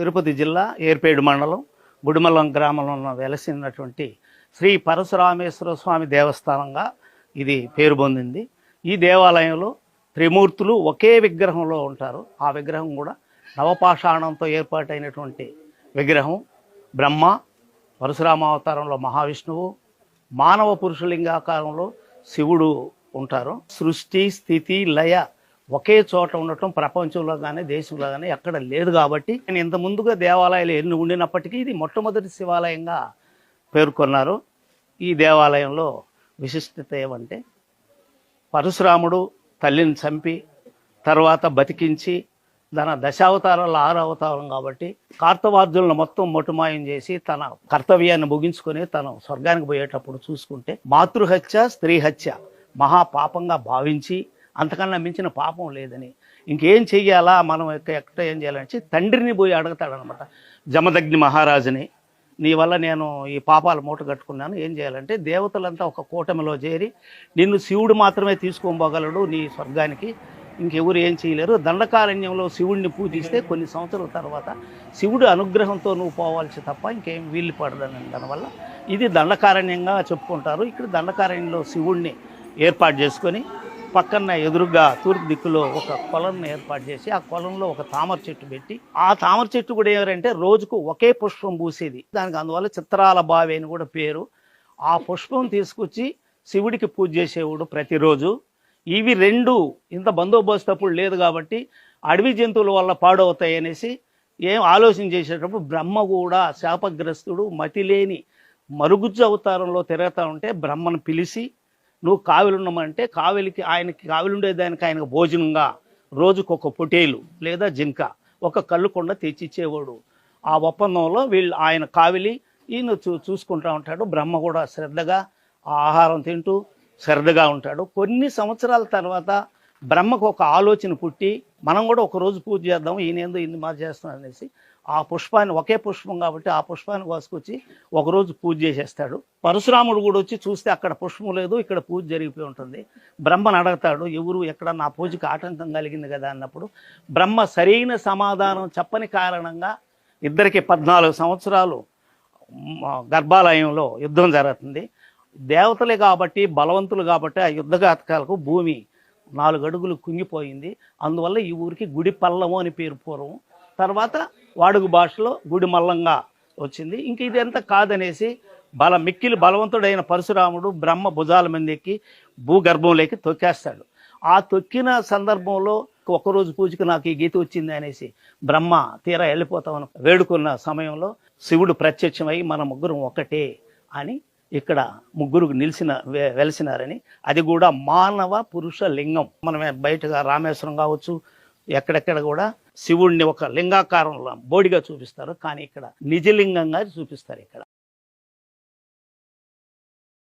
తిరుపతి జిల్లా ఏర్పేడు మండలం గుడిమలం గ్రామంలో ఉన్న వెలసినటువంటి శ్రీ పరశురామేశ్వర స్వామి దేవస్థానంగా ఇది పేరు పొందింది. ఈ దేవాలయంలో త్రిమూర్తులు ఒకే విగ్రహంలో ఉంటారు. ఆ విగ్రహం కూడా నవపాషాణంతో ఏర్పాటైనటువంటి విగ్రహం. బ్రహ్మ పరశురామ అవతారంలో మహావిష్ణువు మానవ పురుషలింగాకారంలో శివుడు ఉంటారు. సృష్టి స్థితి లయ ఒకే చోట ఉండటం ప్రపంచంలో కానీ దేశంలో కానీ ఎక్కడ లేదు కాబట్టి నేను ఇంత ముందుగా దేవాలయాలు ఎన్ని ఉండినప్పటికీ ఇది మొట్టమొదటి శివాలయంగా పేర్కొన్నారు. ఈ దేవాలయంలో విశిష్టత ఏమంటే పరశురాముడు తల్లిని చంపి తర్వాత బతికించి తన దశావతారాలు ఆరు అవతారం కాబట్టి కార్తవార్జులను మొత్తం మొటుమాయం చేసి తన కర్తవ్యాన్ని ముగించుకొని తను స్వర్గానికి పోయేటప్పుడు చూసుకుంటే మాతృహత్య స్త్రీ హత్య మహా పాపంగా భావించి అంతకన్నా మించిన పాపం లేదని. ఇంకేం చెయ్యాలా? మనం ఎక్కడ ఏం చేయాలని తండ్రిని పోయి అడుగుతాడనమాట జమదగ్ని మహారాజుని నీ వల్ల నేను ఈ పాపాలు మూట కట్టుకున్నాను. ఏం చేయాలంటే దేవతలంతా ఒక కూటమిలో చేరి నిన్ను శివుడు మాత్రమే తీసుకోబోగలడు నీ స్వర్గానికి. ఇంకెవరు ఏం చేయలేరు. దండకారణ్యంలో శివుడిని పూజిస్తే కొన్ని సంవత్సరాల తర్వాత శివుడి అనుగ్రహంతో నువ్వు పోవాల్సి తప్ప ఇంకేం వీలు పడదని దానివల్ల ఇది దండకారణ్యంగా చెప్పుకుంటారు. ఇక్కడ దండకారణ్యంలో శివుడిని ఏర్పాటు చేసుకొని పక్కన ఎదురుగా తూర్పు దిక్కులో ఒక కొలను ఏర్పాటు చేసి ఆ కొలంలో ఒక తామర చెట్టు పెట్టి ఆ తామర చెట్టు కూడా ఏమంటే రోజుకు ఒకే పుష్పం పూసేది. దానికి అందువల్ల చిత్రాల బావి అని కూడా పేరు. ఆ పుష్పం తీసుకొచ్చి శివుడికి పూజ చేసేవాడు ప్రతిరోజు. ఇవి రెండు ఇంత బందోబస్తు అప్పుడు లేదు కాబట్టి అడవి జంతువుల వల్ల పాడవుతాయి అనేసి ఏం ఆలోచన చేసేటప్పుడు బ్రహ్మ కూడా శాపగ్రస్తుడు మతి లేని మరుగుజ్జు అవతారంలో తిరుగుతూ ఉంటే బ్రహ్మను పిలిచి నువ్వు కావిలి ఉండమంటే కావిలికి ఆయనకి కావిలి ఉండేదానికి ఆయనకు భోజనంగా రోజుకు ఒక పొటేలు లేదా జింక ఒక కళ్ళు కొండ తెచ్చిచ్చేవాడు. ఆ ఒప్పందంలో వీళ్ళు ఆయన కావిలి ఈయన చూ చూసుకుంటూ ఉంటాడు. బ్రహ్మ కూడా శ్రద్ధగా ఆ ఆహారం తింటూ శ్రద్ధగా ఉంటాడు. కొన్ని సంవత్సరాల తర్వాత బ్రహ్మకు ఒక ఆలోచన పుట్టి మనం కూడా ఒక రోజు పూజ చేద్దాం ఈయనేందో ఇన్ని మా చేస్తున్నాడు అనేసి ఆ పుష్పాన్ని ఒకే పుష్పం కాబట్టి ఆ పుష్పాన్ని కోసుకొచ్చి ఒకరోజు పూజ చేసేస్తాడు. పరశురాముడు కూడా వచ్చి చూస్తే అక్కడ పుష్పం లేదు ఇక్కడ పూజ జరిగిపోయి ఉంటుంది. బ్రహ్మను అడగతాడు ఎవరు ఎక్కడ నా పూజకి ఆటంకం కలిగింది కదా? అన్నప్పుడు బ్రహ్మ సరైన సమాధానం చెప్పని కారణంగా ఇద్దరికి పద్నాలుగు సంవత్సరాలు గర్భాలయంలో యుద్ధం జరుగుతుంది. దేవతలే కాబట్టి బలవంతులు కాబట్టి ఆ యుద్ధఘాతకాలకు భూమి నాలుగు అడుగులు కుంగిపోయింది. అందువల్ల ఈ ఊరికి గుడి పల్లము అని పేరు పూర్వం. తర్వాత వాడుగు భాషలో గుడి మల్లంగా వచ్చింది. ఇంక ఇది కాదనేసి బల మిక్కిలి బలవంతుడైన పరశురాముడు బ్రహ్మ భుజాల మీద ఎక్కి భూగర్భంలోకి తొక్కేస్తాడు. ఆ తొక్కిన సందర్భంలో ఒకరోజు పూజకు నాకు ఈ గీత వచ్చింది అనేసి బ్రహ్మ తీరా వెళ్ళిపోతామని వేడుకున్న సమయంలో శివుడు ప్రత్యక్షమై మన ముగ్గురం ఒకటే అని ఇక్కడ ముగ్గురు నిలిచిన వె- వెలిసినారని. అది కూడా మానవ పురుష లింగం. మనం బయటగా రామేశ్వరం కావచ్చు ఎక్కడెక్కడ కూడా శివుణ్ణి ఒక లింగాకారంలో బోడిగా చూపిస్తారు. కానీ ఇక్కడ నిజలింగంగా చూపిస్తారు ఇక్కడ.